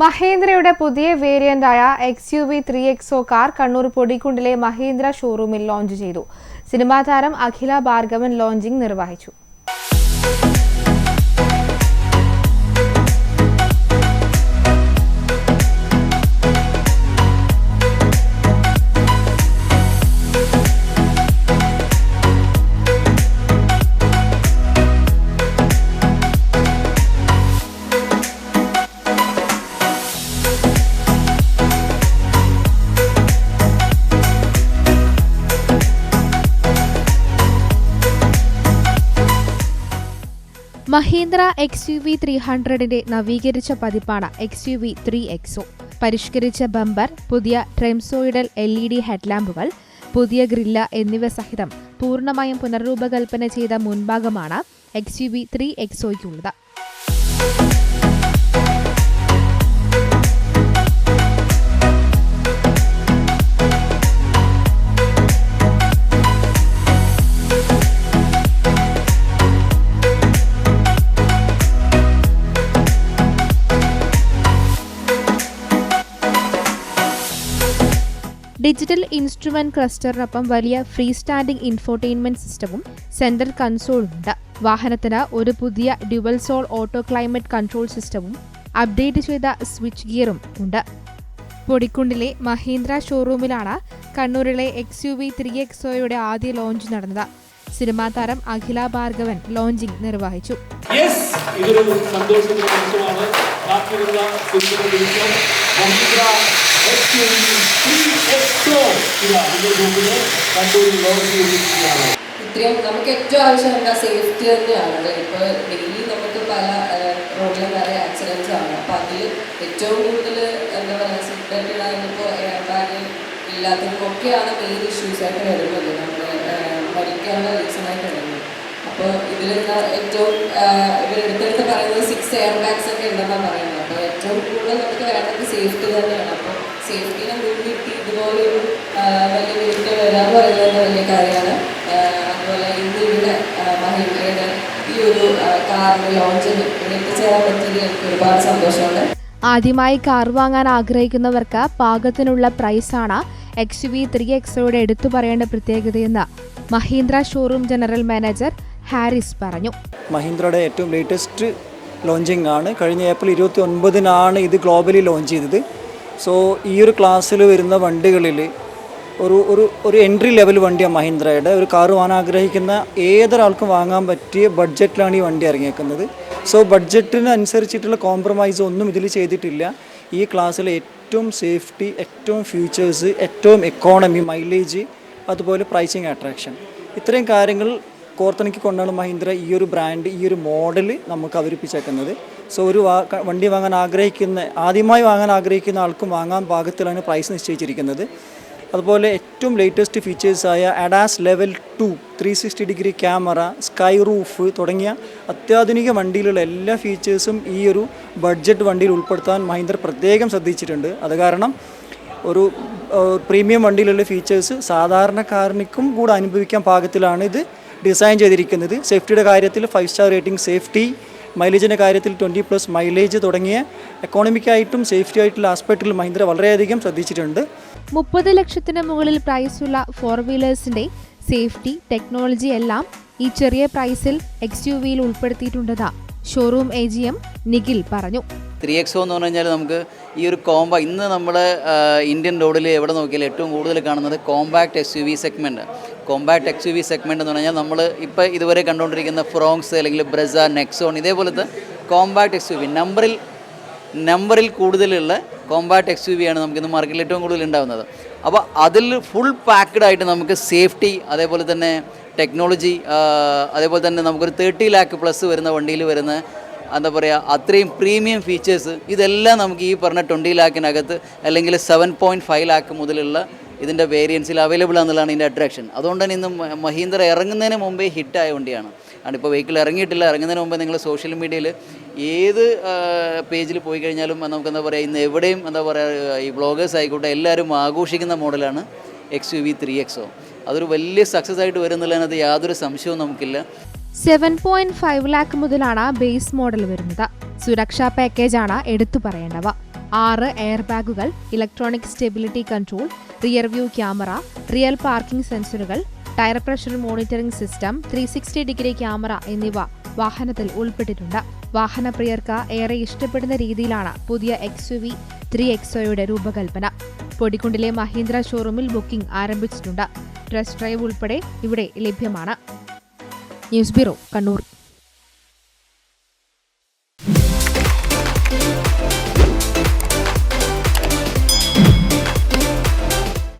മഹേന്ദ്രയുടെ പുതിയ വേരിയന്റായ X U V three XO car Kannur പൊടിക്കുണ്ടിലെ Mahindra ഷോറൂമിൽ launch ചെയ്തു. സിനിമാ താരം അഖില ഭാർഗവൻ ലോഞ്ചിംഗ് നിർവഹിച്ചു. Mahindra X U V three ഹൺഡ്രഡിന്റെ നവീകരിച്ച പതിപ്പാണ് X U V three XO. പരിഷ്കരിച്ച ബമ്പർ പുതിയ ട്രെംസോയിഡൽ എൽ ഇ ഡി ഹെഡ്ലാമ്പുകൾ പുതിയ ഗ്രില്ല എന്നിവ സഹിതം പൂർണമായും പുനർരൂപകൽപ്പന ചെയ്ത മുൻഭാഗമാണ് എക്സ് യു വി ത്രീ എക്സോയ്ക്കുള്ളത്. ഡിജിറ്റൽ ഇൻസ്ട്രുമെന്റ് ക്ലസ്റ്ററിനൊപ്പം വലിയ ഫ്രീ സ്റ്റാൻഡിംഗ് ഇൻഫോർടൈൻമെന്റ് സിസ്റ്റവും സെൻട്രൽ കൺസോളും ഉണ്ട് വാഹനത്തിന് ഒരു പുതിയ dual zone auto climate control സിസ്റ്റവും അപ്ഡേറ്റ് ചെയ്ത സ്വിച്ച് ഗിയറും ഉണ്ട്. പൊടിക്കുണ്ടിലെ മഹീന്ദ്ര ഷോറൂമിലാണ് കണ്ണൂരിലെ എക്സ് യു വി ത്രീ എക്സോയുടെ ആദ്യ ലോഞ്ച് നടന്നത്. സിനിമാ താരം അഖില ഭാർഗവൻ ലോഞ്ചിംഗ് നിർവഹിച്ചു. ഇതൊരു ഇത്രയും നമുക്ക് ഏറ്റവും ആവശ്യം എന്താ? സേഫ്റ്റി തന്നെയാണ് ഇപ്പോൾ ഡെയിലി നമുക്ക് പല റോഡിലും നിറയെ ആക്സിഡൻസ് ആണ്. അപ്പോൾ അതിൽ ഏറ്റവും കൂടുതൽ എന്താ പറയുക സീറ്റ് ബെൽറ്റ് ഇടാനിപ്പോൾ എയർ ബാഗ് ഇല്ലാത്തതും മെയിൻ ഇഷ്യൂസ് ആയിട്ട് വരുന്നത്. നമ്മുടെ മരിക്കാനുള്ള റീസണായിട്ട് വരുന്നത്. അപ്പോൾ ഇതിൽ ഏറ്റവും ഇവരെടുത്തെടുത്ത് പറയുന്നത് സിക്സ് എയർ ബാഗ്സ് ഒക്കെ ഉണ്ടെന്നാണ് പറയുന്നത്. അപ്പോൾ ഏറ്റവും കൂടുതൽ നമുക്ക് വേണ്ടത് സേഫ്റ്റി അപ്പോൾ സേഫ്റ്റിനെ മുൻനിർത്തി ഇതുപോലൊരു വലിയ വിരുദ്ധ വരാൻ പറയുന്നത് വലിയ കാര്യമാണ്. അതുപോലെ ഇന്ന് ഇവിടെ ആ, ഈ ഒരു ആ, കാറിന്റെ ലോഞ്ചിന് എത്തിച്ചേരാൻ പറ്റിയതിൽ എനിക്ക് ഒരുപാട് സന്തോഷമുണ്ട്. ആദ്യമായി കാർ വാങ്ങാൻ ആഗ്രഹിക്കുന്നവർക്ക് പാകത്തിനുള്ള പ്രൈസാണ് എക്സ് വി ത്രീ എക്സോയുടെ എടുത്തു പറയേണ്ട പ്രത്യേകതയെന്ന് Mahindra showroom general manager Haris പറഞ്ഞു. മഹീന്ദ്രയുടെ ഏറ്റവും ലേറ്റസ്റ്റ് ലോഞ്ചിങ് ആണ്. കഴിഞ്ഞ ഏപ്രിൽ ഇരുപത്തി ഒൻപതിനാണ് ഇത് ഗ്ലോബലി ലോഞ്ച് ചെയ്തത്. സോ ഈ ഒരു ക്ലാസ്സിൽ വരുന്ന വണ്ടികളിൽ ഒരു ഒരു ഒരു എൻട്രി ലെവൽ വണ്ടിയാണ് മഹീന്ദ്രയുടെ. ഒരു കാർ വാങ്ങാൻ ആഗ്രഹിക്കുന്ന ഏതൊരാൾക്കും വാങ്ങാൻ പറ്റിയ ബഡ്ജറ്റിലാണ് ഈ വണ്ടി ഇറങ്ങിയേക്കുന്നത്. സോ ബഡ്ജറ്റിന് അനുസരിച്ചിട്ടുള്ള കോംപ്രമൈസ് ഒന്നും ഇതിൽ ചെയ്തിട്ടില്ല. ഈ ക്ലാസ്സിൽ ഏറ്റവും സേഫ്റ്റി ഏറ്റവും ഫ്യൂച്ചേഴ്സ് ഏറ്റവും എക്കോണമി മൈലേജ് അതുപോലെ പ്രൈസിങ് അട്രാക്ഷൻ ഇത്രയും കാര്യങ്ങൾ കോർത്തണിക്ക് കൊണ്ടാണ് മഹീന്ദ്ര ഈ ഒരു ബ്രാൻഡ് ഈ ഒരു മോഡൽ നമുക്ക് അവതരിപ്പിച്ചേക്കുന്നത്. സോ ഒരു വണ്ടി വാങ്ങാൻ ആഗ്രഹിക്കുന്ന ആദ്യമായി വാങ്ങാൻ ആഗ്രഹിക്കുന്ന ആൾക്കും വാങ്ങാൻ പാകത്തിലാണ് പ്രൈസ് നിശ്ചയിച്ചിരിക്കുന്നത്. അതുപോലെ ഏറ്റവും latest ഫീച്ചേഴ്സായ ADAS level two three sixty degree camera sky roof തുടങ്ങിയ അത്യാധുനിക വണ്ടിയിലുള്ള എല്ലാ ഫീച്ചേഴ്സും ഈ ഒരു ബഡ്ജറ്റ് വണ്ടിയിൽ ഉൾപ്പെടുത്താൻ മഹീന്ദ്ര പ്രത്യേകം ശ്രദ്ധിച്ചിട്ടുണ്ട്. അത് കാരണം ഒരു പ്രീമിയം വണ്ടിയിലുള്ള ഫീച്ചേഴ്സ് സാധാരണക്കാരനിക്കും കൂടെ അനുഭവിക്കാൻ പാകത്തിലാണ് ഇത് ഡിസൈൻ ചെയ്തിരിക്കുന്നത്. സേഫ്റ്റിയുടെ കാര്യത്തിൽ ഫൈവ് സ്റ്റാർ റേറ്റിംഗ് സേഫ്റ്റി മൈലേജിന്റെ കാര്യത്തിൽ ട്വന്റി പ്ലസ് മൈലേജ് തുടങ്ങിയ എക്കോണമിക്കായിട്ടും സേഫ്റ്റി ആയിട്ടുള്ള ആസ്പെക്റ്റിൽ മഹീന്ദ്ര വളരെയധികം ശ്രദ്ധിച്ചിട്ടുണ്ട്. മുപ്പത് ലക്ഷത്തിന് മുകളിൽ പ്രൈസുള്ള ഫോർ വീലേഴ്സിന്റെ സേഫ്റ്റി ടെക്നോളജി എല്ലാം ഈ ചെറിയ പ്രൈസിൽ എക്സ് യു വിയിൽ ഉൾപ്പെടുത്തിയിട്ടുണ്ടെന്ന് showroom A G M Nikhil പറഞ്ഞു. ത്രീ എക്സോ എന്ന് പറഞ്ഞു കഴിഞ്ഞാൽ നമുക്ക് ഈ ഒരു കോമ്പ ഇന്ന് നമ്മൾ ഇന്ത്യൻ റോഡിൽ എവിടെ നോക്കിയാലും ഏറ്റവും കൂടുതൽ കാണുന്നത് compact S U V segment compact X U V segment എന്ന് പറഞ്ഞാൽ നമ്മൾ ഇപ്പോൾ ഇതുവരെ കണ്ടുകൊണ്ടിരിക്കുന്ന ഫ്രോങ്സ് അല്ലെങ്കിൽ ബ്രസ നെക്സോൺ ഇതേപോലത്തെ കോമ്പാക്ട് എക്സ് യു വി നമ്പറിൽ നമ്പറിൽ കൂടുതലുള്ള കോമ്പാക്ട് എക്സ് യു വി ആണ് നമുക്കിന്ന് മാർക്കറ്റിൽ ഏറ്റവും കൂടുതൽ ഉണ്ടാകുന്നത് അപ്പോൾ അതിൽ ഫുൾ പാക്ക്ഡ് ആയിട്ട് നമുക്ക് സേഫ്റ്റി അതേപോലെ തന്നെ ടെക്നോളജി അതേപോലെ തന്നെ നമുക്കൊരു തേർട്ടി ലാക്ക് പ്ലസ് വരുന്ന വണ്ടിയിൽ വരുന്ന എന്താ പറയുക അത്രയും പ്രീമിയം ഫീച്ചേഴ്സ് ഇതെല്ലാം നമുക്ക് ഈ പറഞ്ഞ ട്വന്റി ലാക്കിനകത്ത് അല്ലെങ്കിൽ സെവൻ പോയിന്റ് ഫൈവ് ലാക്ക് മുതലുള്ള ഇതിന്റെ വേരിയൻസിൽ അവൈലബിൾ ആണെന്നുള്ളതാണ് ഇതിന്റെ അട്രാക്ഷൻ അതുകൊണ്ട് തന്നെ ഇന്ന് മഹീന്ദ്ര ഇറങ്ങുന്നതിന് മുമ്പേ ഹിറ്റായ വണ്ടിയാണ്. കാരണം ഇപ്പോൾ വെഹിക്കിൾ ഇറങ്ങിയിട്ടില്ല. ഇറങ്ങുന്നതിന് മുമ്പ് നിങ്ങൾ സോഷ്യൽ മീഡിയയിൽ ഏത് പേജിൽ പോയി കഴിഞ്ഞാലും നമുക്ക് എന്താ പറയുക ഇന്ന് എവിടെയും എന്താ പറയുക ഈ ബ്ലോഗേഴ്സ് ആയിക്കോട്ടെ എല്ലാവരും ആഘോഷിക്കുന്ന മോഡലാണ് X U V three XO അതൊരു വലിയ സക്സസ് ആയിട്ട് വരുന്നുള്ളതിനകത്ത് യാതൊരു സംശയവും നമുക്കില്ല. സെവൻ പോയിന്റ് ഫൈവ് ലാക്ക് മുതലാണ് ബേസ് മോഡൽ വരുന്നത്. സുരക്ഷാ പാക്കേജാണ് എടുത്തു പറയേണ്ടവ. ആറ് എയർ ബാഗുകൾ electronic stability control rear view camera real parking സെൻസറുകൾ tyre pressure monitoring system three sixty degree camera എന്നിവ വാഹനത്തിൽ ഉൾപ്പെട്ടിട്ടുണ്ട്. വാഹനപ്രിയർക്ക് ഏറെ ഇഷ്ടപ്പെടുന്ന രീതിയിലാണ് പുതിയ എക്സ് വി ത്രീ എക്സോയുടെ രൂപകൽപ്പന. പൊടിക്കുണ്ടിലെ മഹീന്ദ്ര ഷോറൂമിൽ ബുക്കിംഗ് ആരംഭിച്ചിട്ടുണ്ട്. ടെസ്റ്റ് ഡ്രൈവ് ഉൾപ്പെടെ ഇവിടെ ലഭ്യമാണ്. News bureau Kannur.